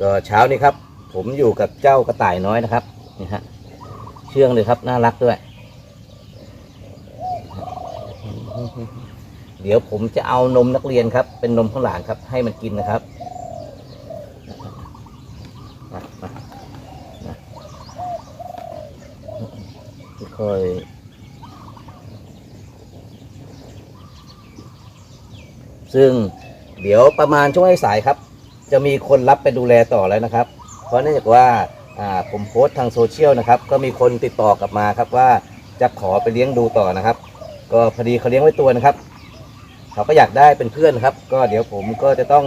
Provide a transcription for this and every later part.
ก็เช้านี้ครับ ผมอยู่กับเจ้ากระต่ายน้อยนะครับนี่ฮะเชื่องเลยครับน่ารักด้วย เดี๋ยวผมจะเอานมนักเรียนครับ เป็นนมข้าวหลานครับ ให้มันกินนะครับค่อยๆซึ่งเดี๋ยวประมาณช่วงสายครับ จะมีคนรับไปดูแลต่อแล้วนะครับ เพราะเนื่องจากว่าอ่าผมโพสต์ทางโซเชียลนะครับ ก็มีคนติดต่อกลับมาครับว่าจะขอไปเลี้ยงดูต่อนะครับ ก็พอดีเขาเลี้ยงไว้ตัวนะครับ เขาก็อยากได้เป็นเพื่อนครับ ก็เดี๋ยวผมก็จะต้อง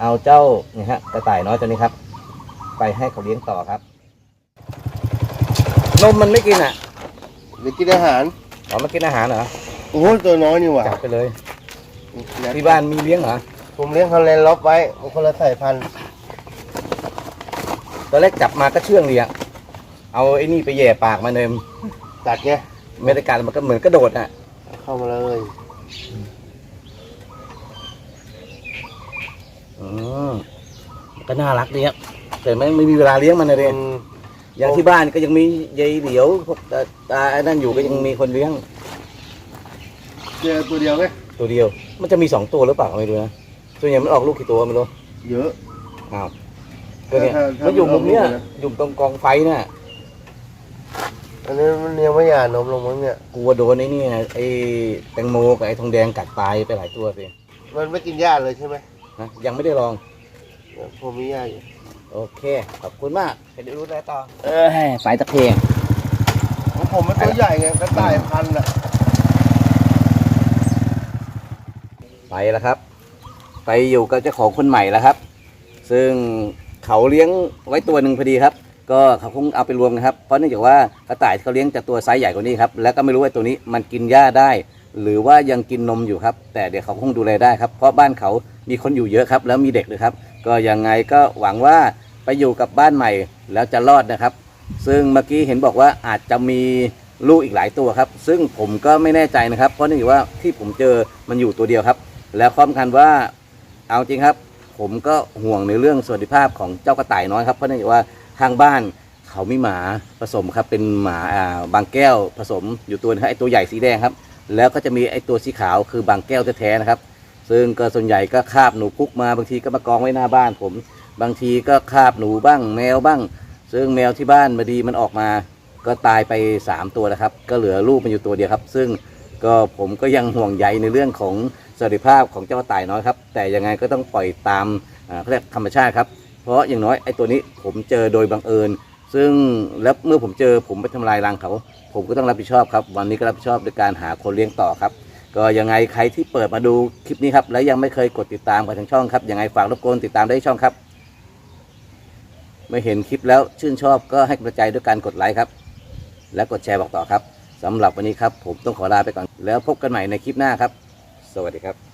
เอาเจ้านี่ฮะกระต่ายน้อยตัวนี้ครับ ไปให้เขาเลี้ยงต่อครับ นมมันไม่กินอะเดี๋ยวกินอาหารอ๋อมันกินอาหารเหรอโอ้โหตัวน้อยนี่หว่าจับไปเลย ที่บ้านมีเลี้ยงเหรอ ผมเลี้ยงฮอลแลนด์ล็อบไว้มันคนละสายพันธุ์ตอนแรกจับมาก็เชื่องดีอะเอาไอ้นี่ไปแย่ปากมันเลยตัดไงไม่ได้การมันก็เหมือนกระโดดอะ เข้ามาเลยอืมก็น่ารักดีครับแต่ไม่ไม่มีเวลาเลี้ยงมันเลยอืมอย่างที่บ้านก็ยังมียายเหลียวพวกตาตาไอ้นั่นอยู่ก็ยังมีคนเลี้ยง เจอตัวเดียวไหมตัวเดียว มันจะมีสองตัวหรือเปล่าไม่รู้นะ ส่วนใหญ่มันออกลูกกี่ตัวไม่รู้เยอะ อ้าวก็เนี่ยถ้าถ้ามันอยู่มุมเนี้ยมันออกลูกนะ อยู่ตรงกองไฟเนี่ยอันนี้มันเลี้ยงไม่หย่านมลงมั้งเนี่ย กลัวโดนไอ้นี่ไงไอ้แตงโมกับไอ้ทองแดงกัดตายไปหลายตัวสิมันไม่กินหญ้าเลยใช่ไหมนะยังไม่ได้ลอง เดี๋ยวผมมีหญ้าอยู่ โอเค ขอบคุณมากไปดูได้ต่อ เออสายตะเพง ของผมมันตัวใหญ่ไงกระต่ายพันธุ์อะ ไปแล้วครับ ไปอยู่กับเจ้าของคนใหม่แล้วครับ ซึ่งเขาเลี้ยงไว้ตัวหนึ่งพอดีครับ ก็เขาคงเอาไปรวมกันครับเพราะเนื่องจากว่ากระต่ายเขาเลี้ยงแต่ตัวไซส์ใหญ่กว่านี้ครับแล้วก็ไม่รู้ว่าตัวนี้มันกินหญ้าได้ หรือว่ายังกินนมอยู่ครับ แต่เดี๋ยวเขาคงดูแลได้ครับเพราะบ้านเขามีคนอยู่เยอะครับ แล้วมีเด็กเลยครับ ก็ยังไงก็หวังว่าไปอยู่กับบ้านใหม่แล้วจะรอดนะครับ ซึ่งเมื่อกี้เห็นบอกว่าอาจจะมีลูกอีกหลายตัวครับ ซึ่งผมก็ไม่แน่ใจนะครับ เพราะเนื่องจากว่าที่ผมเจอมันอยู่ตัวเดียวครับ แล้วความสำคัญว่า เอาจริงครับ ผมก็ห่วงในเรื่องสวัสดิภาพของเจ้ากระต่ายน้อยครับเพราะเนื่องจากว่าทางบ้านเขามีหมาผสมครับเป็นหมาอ่าบางแก้วผสมอยู่ตัวนึงครับไอตัวใหญ่สีแดงครับ แล้วก็จะมีไอตัวสีขาวคือบางแก้วแท้ๆนะครับ ซึ่งก็ส่วนใหญ่ก็คาบหนูพุกมาบางทีก็มากองไว้หน้าบ้านผม บางทีก็คาบหนูบ้างแมวบ้าง ซึ่งแมวที่บ้านมาดีมันออกมาก็ตายไป 3 ตัวแล้วครับ ก็เหลือลูกมันอยู่ตัวเดียวครับ ซึ่งก็ผมก็ยังห่วงใยในเรื่องของ สวัสดิภาพของเจ้าต่ายน้อยครับ แต่ยังไงก็ต้องปล่อยตามเขาเรียกธรรมชาติครับ เพราะอย่างน้อยไอ้ตัวนี้ผมเจอโดยบังเอิญ ซึ่งแล้วเมื่อผมเจอผมไปทำลายรังเขา ผมก็ต้องรับผิดชอบครับ วันนี้ก็รับผิดชอบในการหาคนเลี้ยงต่อครับ ก็ยังไงใครที่เปิดมาดูคลิปนี้ครับ และยังไม่เคยกดติดตามกับทางช่องครับ ยังไงฝากรบกวนติดตามได้ที่ช่องครับ เมื่อเห็นคลิปแล้วชื่นชอบก็ให้กำลังใจด้วยการกดไลค์ครับ และกดแชร์บอกต่อครับสำหรับวันนี้ครับ ผมต้องขอลาไปก่อน แล้วพบกันใหม่ในคลิปหน้าครับ สวัสดีครับ